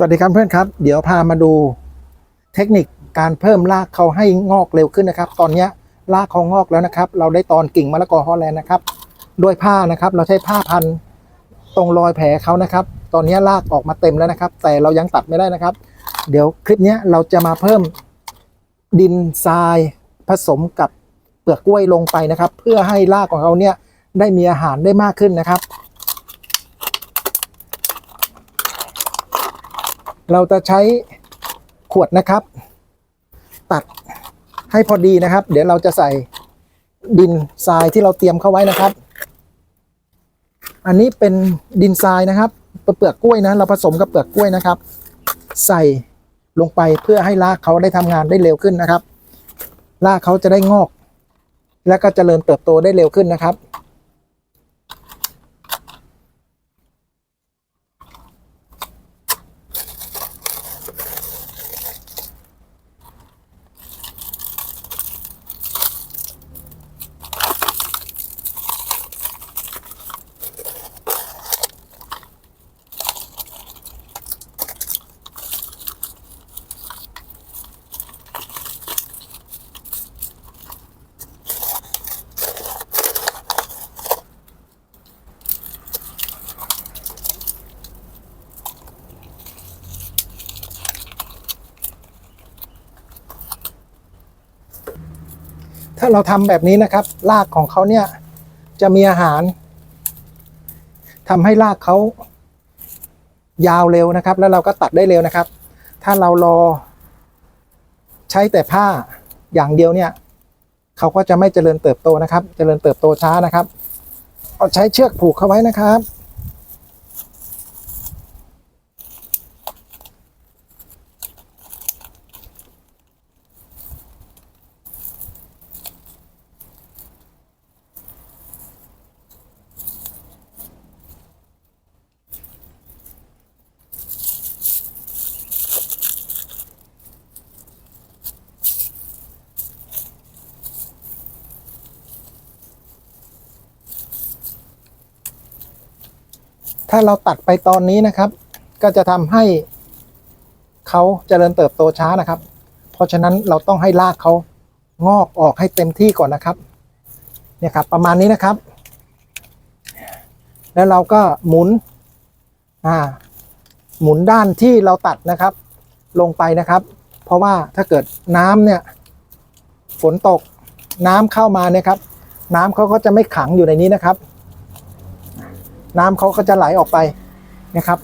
สวัสดีครับเพื่อนครับ เดี๋ยวพามาดูเทคนิคการเพิ่มรากเขาให้งอกเร็วขึ้นนะครับ ตอนนี้รากเขางอกแล้วนะครับ เราได้ตอนกิ่งมะละกอฮอลแลนด์นะครับด้วยผ้านะครับ เราใช้ผ้าพันตรงรอยแผลเขานะครับ ตอนนี้รากออกมาเต็มแล้วนะครับ แต่เรายังตัดไม่ได้นะครับ เดี๋ยวคลิปนี้เราจะมาเพิ่มดินทรายผสมกับเปลือกกล้วยลงไปนะครับ เพื่อให้รากของเขาเนี่ยได้มีอาหารได้มากขึ้นนะครับ เราจะใช้ขวดนะครับ ตัดให้พอดีนะครับ เดี๋ยวเราจะใส่ดินทรายที่เราเตรียมเข้าไว้นะครับ อันนี้เป็นดินทรายนะครับเปลือกกล้วยนะ เราผสมกับเปลือกกล้วยนะครับ ใส่ลงไปเพื่อให้รากเขาได้ทำงานได้เร็วขึ้นนะครับรากเขาจะได้งอก และก็เจริญเติบโตได้เร็วขึ้นนะครับ ถ้าเราทำแบบนี้นะครับรากของเขาเนี่ยจะมีอาหารทำให้รากเขายาวเร็วนะครับ แล้วเราก็ตัดได้เร็วนะครับ ถ้าเรารอใช้แต่ผ้าอย่างเดียวเนี่ยเขาก็จะไม่เจริญเติบโตนะครับ เจริญเติบโตช้านะครับ เอาใช้เชือกผูกเขาไว้นะครับ ถ้าเราตัดไปตอนนี้นะครับ ก็จะทำให้เขาเจริญเติบโตช้านะครับ เพราะฉะนั้นเราต้องให้รากเขางอกออกให้เต็มที่ก่อนนะครับ เนี่ยครับประมาณนี้นะครับ แล้วเราก็หมุนอ่าหมุนด้านที่เราตัดนะครับ ลงไปนะครับ เพราะว่าถ้าเกิดน้ำเนี่ยฝนตกน้ำเข้ามาเนี่ยครับ น้ำเขาก็จะไม่ขังอยู่ในนี้นะครับ น้ำเขาก็จะไหลออกไปนะครับ